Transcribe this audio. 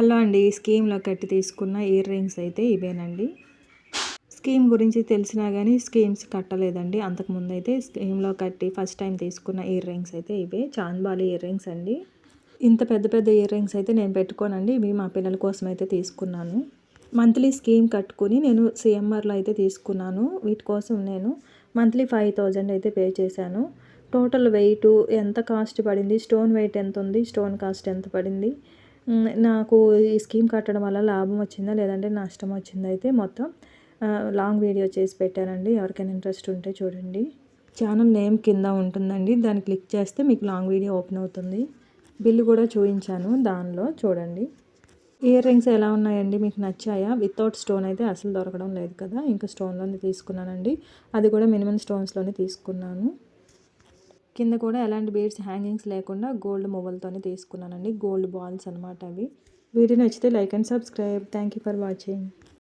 Hello అండి. స్కీమ్లో కట్టి తీసుకున్న ఇయర్ రింగ్స్ అయితే ఇవేనండి. స్కీమ్ గురించి తెలిసినా కానీ స్కీమ్స్ కట్టలేదండి. అంతకుముందు అయితే స్కీమ్లో కట్టి ఫస్ట్ టైం తీసుకున్న ఇయర్ రింగ్స్ అయితే ఇవే. చాంద్బాలి ఇయర్ రింగ్స్ అండి. ఇంత పెద్ద పెద్ద ఇయర్ రింగ్స్ అయితే నేను పెట్టుకోనండి. ఇవి మా పిల్లల కోసం అయితే తీసుకున్నాను. మంత్లీ స్కీమ్ కట్టుకుని నేను సిఎంఆర్లో అయితే తీసుకున్నాను. వీటి కోసం నేను మంత్లీ ఫైవ్ థౌజండ్ అయితే పే చేశాను. టోటల్ వెయిట్ ఎంత కాస్ట్ పడింది? స్టోన్ వెయిట్ ఎంత ఉంది? స్టోన్ కాస్ట్ ఎంత పడింది? నాకు ఈ స్కీమ్ కట్టడం వల్ల లాభం వచ్చిందా లేదంటే నష్టం వచ్చిందా అయితే మొత్తం లాంగ్ వీడియో చేసి పెట్టానండి. ఎవరికైనా ఇంట్రెస్ట్ ఉంటే చూడండి. ఛానల్ నేమ్ కింద ఉంటుందండి. దాన్ని క్లిక్ చేస్తే మీకు లాంగ్ వీడియో ఓపెన్ అవుతుంది. బిల్లు కూడా చూపించాను దానిలో చూడండి. ఇయర్ రింగ్స్ ఎలా ఉన్నాయండి? మీకు నచ్చాయా? వితౌట్ స్టోన్ అయితే అసలు దొరకడం లేదు కదా. ఇంకా స్టోన్లోనే తీసుకున్నానండి. అది కూడా మినిమం స్టోన్స్లోనే తీసుకున్నాను. కింద కూడా ఎలాంటి బీడ్స్ హ్యాంగింగ్స్ లేకుండా గోల్డ్ మొబైల్తోనే తీసుకున్నానండి. గోల్డ్ బాల్స్ అనమాట అవి. వీడియో నచ్చితే like and subscribe. Thank you for watching.